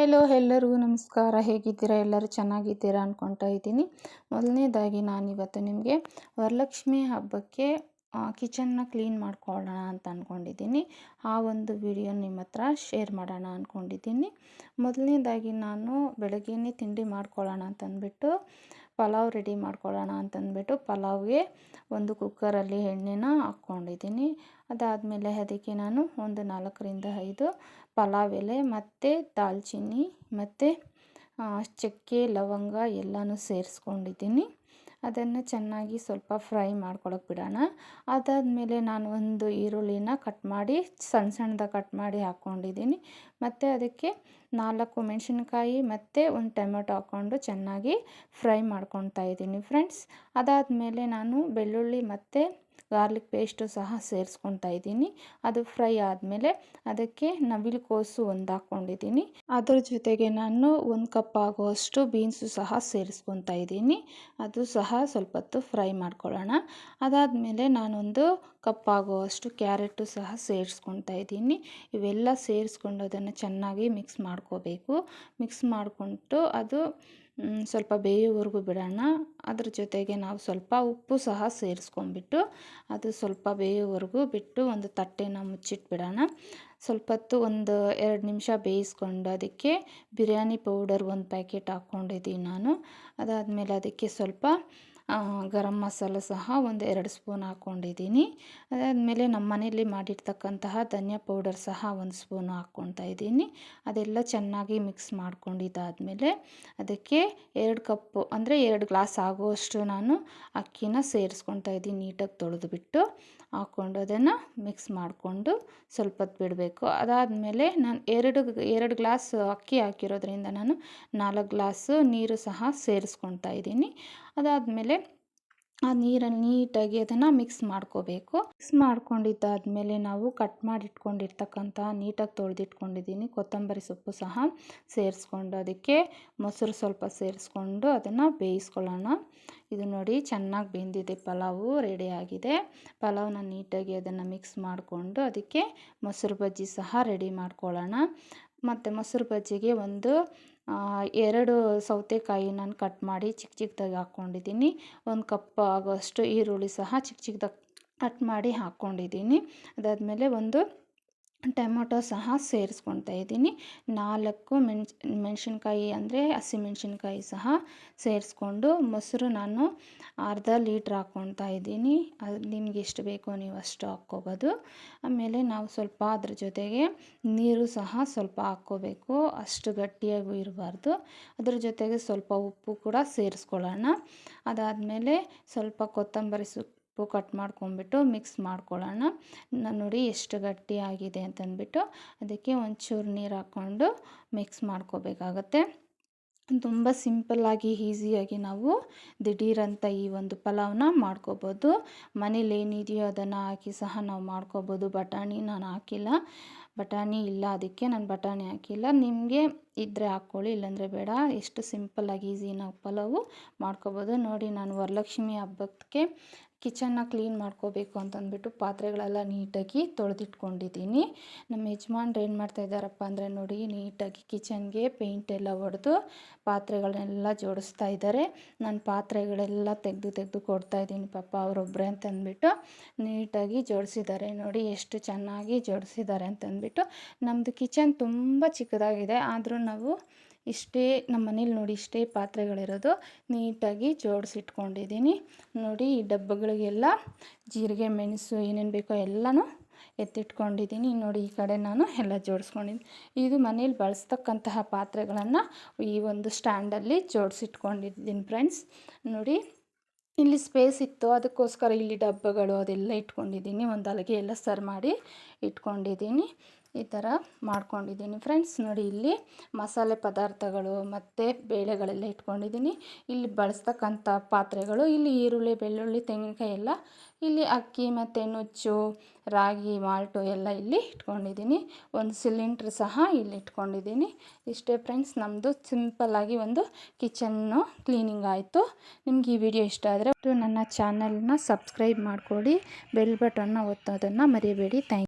Hello ಎಲ್ಲರಿಗೂ ನಮಸ್ಕಾರ. ಹೇಗಿದ್ದೀರಾ? ಎಲ್ಲರೂ ಚೆನ್ನಾಗಿದ್ದೀರಾ ಅಂದ್ಕೊತಾ ಇದ್ದೀನಿ. ಮೊದಲನೇದಾಗಿ ನಾನಿವತ್ತು ನಿಮಗೆ ವರಲಕ್ಷ್ಮಿ ಹಬ್ಬಕ್ಕೆ ಕಿಚನ್ನ ಕ್ಲೀನ್ ಮಾಡ್ಕೊಳ್ಳೋಣ ಅಂತ ಅಂದ್ಕೊಂಡಿದ್ದೀನಿ ಆ ಒಂದು ವಿಡಿಯೋ ನಿಮ್ಮ ಹತ್ರ ಶೇರ್ ಮಾಡೋಣ ಅಂದ್ಕೊಂಡಿದ್ದೀನಿ ಮೊದಲನೇದಾಗಿ ನಾನು ಬೆಳಗ್ಗೆನೇ ತಿಂಡಿ ಮಾಡ್ಕೊಳ್ಳೋಣ ಅಂತಂದ್ಬಿಟ್ಟು ಪಲಾವ್ ರೆಡಿ ಮಾಡ್ಕೊಳ್ಳೋಣ ಅಂತಂದ್ಬಿಟ್ಟು ಪಲಾವ್ಗೆ ಒಂದು ಕುಕ್ಕರಲ್ಲಿ ಎಣ್ಣೆನ ಹಾಕ್ಕೊಂಡಿದ್ದೀನಿ. ಅದಾದಮೇಲೆ ಅದಕ್ಕೆ ನಾನು ಒಂದು ನಾಲ್ಕರಿಂದ ಐದು ಪಲಾವ್ ಎಲೆ ಮತ್ತು ದಾಲ್ಚಿನ್ನಿ ಮತ್ತು ಚಕ್ಕೆ, ಲವಂಗ ಎಲ್ಲನೂ ಸೇರಿಸ್ಕೊಂಡಿದ್ದೀನಿ. ಅದನ್ನು ಚೆನ್ನಾಗಿ ಸ್ವಲ್ಪ ಫ್ರೈ ಮಾಡ್ಕೊಳಕ್ಕೆ ಬಿಡೋಣ. ಅದಾದಮೇಲೆ ನಾನು ಒಂದು ಈರುಳ್ಳಿನ ಕಟ್ ಮಾಡಿ, ಸಣ್ಣ ಸಣ್ಣದಾಗಿ ಕಟ್ ಮಾಡಿ ಹಾಕ್ಕೊಂಡಿದ್ದೀನಿ ಮತ್ತು ಅದಕ್ಕೆ ನಾಲ್ಕು ಮೆಣಸಿನ್ಕಾಯಿ ಮತ್ತು ಒಂದು ಟೊಮೆಟೊ ಹಾಕ್ಕೊಂಡು ಚೆನ್ನಾಗಿ ಫ್ರೈ ಮಾಡ್ಕೊತಾ ಇದ್ದೀನಿ ಫ್ರೆಂಡ್ಸ್. ಅದಾದಮೇಲೆ ನಾನು ಬೆಳ್ಳುಳ್ಳಿ ಮತ್ತು ಗಾರ್ಲಿಕ್ ಪೇಸ್ಟು ಸಹ ಸೇರಿಸ್ಕೊತಾ ಇದ್ದೀನಿ. ಅದು ಫ್ರೈ ಆದಮೇಲೆ ಅದಕ್ಕೆ ನವಿಲು ಕೋಸು ಒಂದು ಹಾಕ್ಕೊಂಡಿದ್ದೀನಿ. ಅದ್ರ ಜೊತೆಗೆ ನಾನು ಒಂದು ಕಪ್ ಆಗುವಷ್ಟು ಬೀನ್ಸು ಸಹ ಸೇರಿಸ್ಕೊತಾ ಇದ್ದೀನಿ. ಅದು ಸಹ ಸ್ವಲ್ಪ ಹೊತ್ತು ಫ್ರೈ ಮಾಡ್ಕೊಳ್ಳೋಣ. ಅದಾದಮೇಲೆ ನಾನೊಂದು ಕಪ್ ಆಗುವಷ್ಟು ಕ್ಯಾರೆಟು ಸಹ ಸೇರಿಸ್ಕೊತಾ ಇದ್ದೀನಿ. ಇವೆಲ್ಲ ಸೇರಿಸ್ಕೊಂಡು ಅದನ್ನು ಚೆನ್ನಾಗಿ ಮಿಕ್ಸ್ ಮಾಡ್ಕೋಬೇಕು. ಮಿಕ್ಸ್ ಮಾಡಿಕೊಂಡು ಅದು ಸ್ವಲ್ಪ ಬೇಯುವವರೆಗೂ ಬಿಡೋಣ. ಅದ್ರ ಜೊತೆಗೆ ನಾವು ಸ್ವಲ್ಪ ಉಪ್ಪು ಸಹ ಸೇರಿಸ್ಕೊಂಡ್ಬಿಟ್ಟು ಅದು ಸ್ವಲ್ಪ ಬೇಯುವವರೆಗೂ ಬಿಟ್ಟು ಒಂದು ತಟ್ಟೆನ ಮುಚ್ಚಿಟ್ಬಿಡೋಣ ಸ್ವಲ್ಪ ಹೊತ್ತು ಒಂದು ಎರಡು ನಿಮಿಷ ಬೇಯಿಸ್ಕೊಂಡು ಅದಕ್ಕೆ ಬಿರಿಯಾನಿ ಪೌಡರ್ ಒಂದು ಪ್ಯಾಕೆಟ್ ಹಾಕ್ಕೊಂಡಿದ್ದೀನಿ ನಾನು. ಅದಾದಮೇಲೆ ಅದಕ್ಕೆ ಸ್ವಲ್ಪ ಗರಂ ಮಸಾಲ ಸಹ ಒಂದು ಎರಡು ಸ್ಪೂನ್ ಹಾಕ್ಕೊಂಡಿದ್ದೀನಿ ಅದಾದಮೇಲೆ ನಮ್ಮ ಮನೆಯಲ್ಲಿ ಮಾಡಿರ್ತಕ್ಕಂತಹ ಧನಿಯಾ ಪೌಡರ್ ಸಹ ಒಂದು ಸ್ಪೂನು ಹಾಕ್ಕೊತಾ ಇದ್ದೀನಿ. ಅದೆಲ್ಲ ಚೆನ್ನಾಗಿ ಮಿಕ್ಸ್ ಮಾಡ್ಕೊಂಡಿದ್ದಾದಮೇಲೆ ಅದಕ್ಕೆ ಎರಡು ಕಪ್ಪು, ಅಂದರೆ ಎರಡು ಗ್ಲಾಸ್ ಆಗುವಷ್ಟು ನಾನು ಅಕ್ಕಿನ ಸೇರಿಸ್ಕೊತಾ ಇದ್ದೀನಿ ನೀಟಾಗಿ ತೊಳೆದುಬಿಟ್ಟು. ಹಾಕ್ಕೊಂಡು ಅದನ್ನು ಮಿಕ್ಸ್ ಮಾಡಿಕೊಂಡು ಸ್ವಲ್ಪ ಹೊತ್ತು ಬಿಡಬೇಕು. ಅದಾದಮೇಲೆ ನಾನು ಎರಡು ಎರಡು ಗ್ಲಾಸ್ ಅಕ್ಕಿ ಹಾಕಿರೋದ್ರಿಂದ ನಾನು ನಾಲ್ಕು ಗ್ಲಾಸು ನೀರು ಸಹ ಸೇರಿಸ್ಕೊತಾ ಇದ್ದೀನಿ. ಅದಾದಮೇಲೆ ಆ ನೀರನ್ನು ನೀಟಾಗಿ ಅದನ್ನು ಮಿಕ್ಸ್ ಮಾಡ್ಕೋಬೇಕು. ಮಿಕ್ಸ್ ಮಾಡ್ಕೊಂಡಿದ್ದಾದಮೇಲೆ ನಾವು ಕಟ್ ಮಾಡಿ ಇಟ್ಕೊಂಡಿರ್ತಕ್ಕಂಥ ನೀಟಾಗಿ ತೊಳೆದಿಟ್ಕೊಂಡಿದ್ದೀನಿ. ಕೊತ್ತಂಬರಿ ಸೊಪ್ಪು ಸಹ ಸೇರಿಸ್ಕೊಂಡು ಅದಕ್ಕೆ ಮೊಸರು ಸ್ವಲ್ಪ ಸೇರಿಸ್ಕೊಂಡು ಅದನ್ನು ಬೇಯಿಸ್ಕೊಳ್ಳೋಣ. ಇದು ನೋಡಿ ಚೆನ್ನಾಗಿ ಬೆಂದಿದೆ. ಪಲಾವು ರೆಡಿಯಾಗಿದೆ ಪಲಾವ್ನ ನೀಟಾಗಿ ಅದನ್ನು ಮಿಕ್ಸ್ ಮಾಡಿಕೊಂಡು ಅದಕ್ಕೆ ಮೊಸರು ಬಜ್ಜಿ ಸಹ ರೆಡಿ ಮಾಡ್ಕೊಳ್ಳೋಣ. ಮತ್ತು ಮೊಸರು ಬಜ್ಜಿಗೆ ಒಂದು ಎರಡು ಸೌತೆಕಾಯಿ ನಾನು ಕಟ್ ಮಾಡಿ ಚಿಕ್ಕ ಚಿಕ್ಕದಾಗಿ ಹಾಕ್ಕೊಂಡಿದ್ದೀನಿ ಒಂದು ಕಪ್ ಆಗೋಷ್ಟು ಈರುಳ್ಳಿ ಸಹ ಚಿಕ್ಕ ಚಿಕ್ಕದಾಗಿ ಕಟ್ ಮಾಡಿ ಹಾಕ್ಕೊಂಡಿದ್ದೀನಿ ಅದಾದಮೇಲೆ ಒಂದು ಟೊಮೊಟೊ ಸಹ ಸೇರಿಸ್ಕೊಳ್ತಾ ಇದ್ದೀನಿ. ನಾಲ್ಕು ಮೆಣ್, ಮೆಣಸಿನ್ಕಾಯಿ ಅಂದರೆ ಹಸಿಮೆಣ್ಸಿನ್ಕಾಯಿ ಸಹ ಸೇರಿಸ್ಕೊಂಡು ಮೊಸರು ನಾನು ಅರ್ಧ ಲೀಟ್ರ್ ಹಾಕ್ಕೊಳ್ತಾ ಇದ್ದೀನಿ. ಅದು ನಿಮ್ಗೆ ಎಷ್ಟು ಬೇಕೋ ನೀವು ಅಷ್ಟು ಹಾಕ್ಕೋಬೋದು. ಆಮೇಲೆ ನಾವು ಸ್ವಲ್ಪ ಅದ್ರ ಜೊತೆಗೆ ನೀರು ಸಹ ಸ್ವಲ್ಪ ಹಾಕ್ಕೋಬೇಕು. ಅಷ್ಟು ಗಟ್ಟಿಯಾಗೂ ಇರಬಾರ್ದು. ಅದ್ರ ಜೊತೆಗೆ ಸ್ವಲ್ಪ ಉಪ್ಪು ಕೂಡ ಸೇರಿಸ್ಕೊಳ್ಳೋಣ. ಅದಾದಮೇಲೆ ಸ್ವಲ್ಪ ಕೊತ್ತಂಬರಿ ಉಪ್ಪು ಕಟ್ ಮಾಡ್ಕೊಂಬಿಟ್ಟು ಮಿಕ್ಸ್ ಮಾಡ್ಕೊಳ್ಳೋಣ. ನೋಡಿ ಎಷ್ಟು ಗಟ್ಟಿಯಾಗಿದೆ ಅಂತಂದ್ಬಿಟ್ಟು ಅದಕ್ಕೆ ಒಂಚೂರು ನೀರು ಹಾಕ್ಕೊಂಡು ಮಿಕ್ಸ್ ಮಾಡ್ಕೋಬೇಕಾಗತ್ತೆ. ತುಂಬ ಸಿಂಪಲ್ಲಾಗಿ ಈಸಿಯಾಗಿ ನಾವು ದಿಢೀರಂಥ ಈ ಒಂದು ಪಲಾವನ್ನ ಮಾಡ್ಕೋಬೋದು. ಮನೇಲಿ ಏನಿದೆಯೋ ಅದನ್ನು ಹಾಕಿ ಸಹ ನಾವು ಮಾಡ್ಕೋಬೋದು. ಬಟಾಣಿ ನಾನು ಹಾಕಿಲ್ಲ. ಬಟಾಣಿ ಇಲ್ಲ ಅದಕ್ಕೆ ನಾನು ಬಟಾಣಿ ಹಾಕಿಲ್ಲ. ನಿಮಗೆ ಇದ್ದರೆ ಹಾಕ್ಕೊಳ್ಳಿ, ಇಲ್ಲಾಂದರೆ ಬೇಡ. ಎಷ್ಟು ಸಿಂಪಲ್ಲಾಗಿ ಈಸಿ ನಾವು ಪಲಾವು ಮಾಡ್ಕೋಬೋದು. ನೋಡಿ ನಾನು ವರಲಕ್ಷ್ಮಿ ಹಬ್ಬಕ್ಕೆ ಕಿಚನ್ನ ಕ್ಲೀನ್ ಮಾಡ್ಕೋಬೇಕು ಅಂತಂದ್ಬಿಟ್ಟು ಪಾತ್ರೆಗಳೆಲ್ಲ ನೀಟಾಗಿ ತೊಳೆದಿಟ್ಕೊಂಡಿದ್ದೀನಿ. ನಮ್ಮ ಯಜಮಾನ್ರು ಏನು ಮಾಡ್ತಾ ಇದ್ದಾರಪ್ಪ ಅಂದರೆ ನೋಡಿ, ನೀಟಾಗಿ ಕಿಚನ್ಗೆ ಪೇಂಟ್ ಎಲ್ಲ ಹೊಡೆದು ಪಾತ್ರೆಗಳನ್ನೆಲ್ಲ ಜೋಡಿಸ್ತಾ ಇದ್ದಾರೆ. ನಾನು ಪಾತ್ರೆಗಳೆಲ್ಲ ತೆಗೆದು ತೆಗೆದು ಕೊಡ್ತಾ ಇದ್ದೀನಿ ಪಾಪ ಅವರೊಬ್ಬರೇ ಅಂತಂದ್ಬಿಟ್ಟು ನೀಟಾಗಿ ಜೋಡಿಸಿದ್ದಾರೆ. ನೋಡಿ, ಎಷ್ಟು ಚೆನ್ನಾಗಿ ಜೋಡಿಸಿದ್ದಾರೆ ಅಂತಂದ್ಬಿಟ್ಟು. ನಮ್ಮದು ಕಿಚನ್ ತುಂಬ ಚಿಕ್ಕದಾಗಿದೆ. ಆದರೂ ನಾವು ಇಷ್ಟೇ ನಮ್ಮ ಮನೇಲಿ ನೋಡಿ ಇಷ್ಟೇ ಪಾತ್ರೆಗಳಿರೋದು. ನೀಟಾಗಿ ಜೋಡಿಸಿಟ್ಕೊಂಡಿದ್ದೀನಿ. ನೋಡಿ ಈ ಡಬ್ಬಗಳಿಗೆಲ್ಲ ಜೀರಿಗೆ, ಮೆಣಸು ಏನೇನು ಬೇಕೋ ಎಲ್ಲನೂ ಎತ್ತಿಟ್ಕೊಂಡಿದ್ದೀನಿ. ನೋಡಿ ಈ ಕಡೆ ನಾನು ಎಲ್ಲ ಜೋಡಿಸ್ಕೊಂಡಿದ್ದೀನಿ. ಇದು ಮನೇಲಿ ಬಳಸ್ತಕ್ಕಂತಹ ಪಾತ್ರೆಗಳನ್ನು ಈ ಒಂದು ಸ್ಟ್ಯಾಂಡಲ್ಲಿ ಜೋಡಿಸಿಟ್ಕೊಂಡಿದ್ದೀನಿ ಫ್ರೆಂಡ್ಸ್. ನೋಡಿ ಇಲ್ಲಿ ಸ್ಪೇಸ್ ಇತ್ತು. ಅದಕ್ಕೋಸ್ಕರ ಇಲ್ಲಿ ಡಬ್ಬಗಳು ಅದೆಲ್ಲ ಇಟ್ಕೊಂಡಿದ್ದೀನಿ. ಒಂದು ಅಲಗೆ ಎಲ್ಲ ಸರ್ ಮಾಡಿ ಇಟ್ಕೊಂಡಿದ್ದೀನಿ. ಈ ಥರ ಮಾಡ್ಕೊಂಡಿದ್ದೀನಿ. ಫ್ರೆಂಡ್ಸ್, ನೋಡಿ ಇಲ್ಲಿ ಮಸಾಲೆ ಪದಾರ್ಥಗಳು ಮತ್ತು ಬೇಳೆಗಳೆಲ್ಲ ಇಟ್ಕೊಂಡಿದ್ದೀನಿ. ಇಲ್ಲಿ ಬಳಸ್ತಕ್ಕಂಥ ಪಾತ್ರೆಗಳು, ಇಲ್ಲಿ ಈರುಳ್ಳಿ, ಬೆಳ್ಳುಳ್ಳಿ, ತೆಂಗಿನಕಾಯಿ ಎಲ್ಲ ಇಲ್ಲಿ ಅಕ್ಕಿ ಮತ್ತು ನುಚ್ಚು, ರಾಗಿ, ಮಾಲ್ಟು ಎಲ್ಲ ಇಲ್ಲಿ ಇಟ್ಕೊಂಡಿದ್ದೀನಿ. ಒಂದು ಸಿಲಿಂಡ್ರ್ ಸಹ ಇಲ್ಲಿ ಇಟ್ಕೊಂಡಿದ್ದೀನಿ. ಇಷ್ಟೇ ಫ್ರೆಂಡ್ಸ್ ನಮ್ಮದು ಸಿಂಪಲ್ಲಾಗಿ ಒಂದು ಕಿಚನ್ನು ಕ್ಲೀನಿಂಗ್ ಆಯಿತು. ನಿಮ್ಗೆ ಈ ವಿಡಿಯೋ ಇಷ್ಟ ಆದರೆ, ನನ್ನ ಚಾನಲ್ನ ಸಬ್ಸ್ಕ್ರೈಬ್ ಮಾಡಿಕೊಡಿ. ಬೆಲ್ ಬಟನ್ನ ಒತ್ತೋದನ್ನು ಮರಿಬೇಡಿ. ಥ್ಯಾಂಕ್